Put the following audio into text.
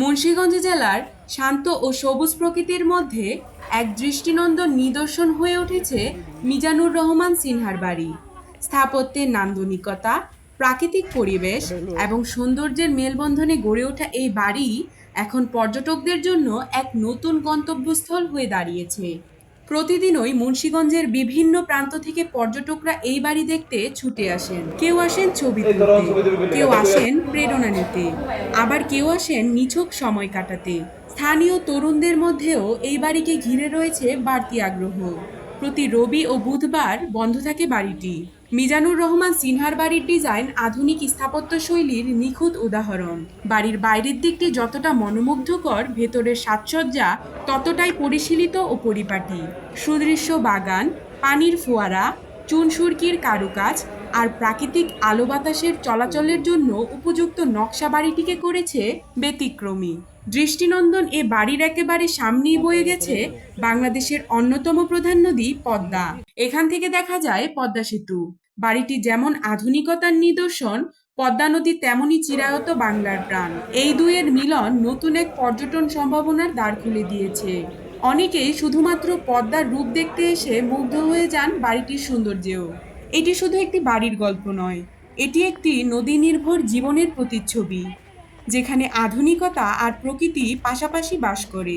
মুন্সীগঞ্জ জেলার শান্ত ও সবুজ প্রকৃতির মধ্যে এক দৃষ্টিনন্দন নিদর্শন হয়ে উঠেছে মিজানুর রহমান সিনহার বাড়ি। স্থাপত্যের নান্দনিকতা, প্রাকৃতিক পরিবেশ এবং সৌন্দর্যের মেলবন্ধনে গড়ে ওঠা এই বাড়ি এখন পর্যটকদের জন্য এক নতুন গন্তব্যস্থল হয়ে দাঁড়িয়েছে। প্রতিদিনই মুন্সীগঞ্জের বিভিন্ন প্রান্ত থেকে পর্যটকরা এই বাড়ি দেখতে ছুটে আসেন। কেউ আসেন ছবি তুলতে কেউ আসেন প্রেরণা নিতে। আবার কেউ আসেন নিছক সময় কাটাতে। স্থানীয় তরুণদের মধ্যেও এই বাড়িকে ঘিরে রয়েছে বাড়তি আগ্রহ। প্রতি রবি ও বুধবার বন্ধ থাকে বাড়িটি। মিজানুর রহমান সিনহার বাড়ির ডিজাইন আধুনিক স্থাপত্য শৈলীর নিখুঁত উদাহরণ। বাড়ির বাইরের দিকটি যতটা মনোমুগ্ধকর, ভেতরের সাজসজ্জা ততটাই পরিশীলিত ও পরিপাটি। সুদৃশ্য বাগান, পানির ফোয়ারা, চুনসুরকির কারুকাজ আর প্রাকৃতিক আলো বাতাসের চলাচলের জন্য উপযুক্ত নকশা বাড়িটিকে করেছে ব্যতিক্রমী। দৃষ্টিনন্দন এ বাড়ির একেবারে সামনেই বয়ে গেছে বাংলাদেশের অন্যতম প্রধান নদী পদ্মা। এখান থেকে দেখা যায় পদ্মা সেতু। বাড়িটি যেমন আধুনিকতার নিদর্শন, পদ্মা নদী তেমনই চিরায়ত বাংলার প্রাণ। এই দুয়ের মিলন নতুন এক পর্যটন সম্ভাবনার দ্বার খুলে দিয়েছে। অনেকেই শুধুমাত্র পদ্মার রূপ দেখতে এসে মুগ্ধ হয়ে যান বাড়িটির সৌন্দর্যেও। এটি শুধু একটি বাড়ির গল্প নয়, এটি একটি নদী নির্ভর জীবনের প্রতিচ্ছবি, যেখানে আধুনিকতা আর প্রকৃতি পাশাপাশি বাস করে।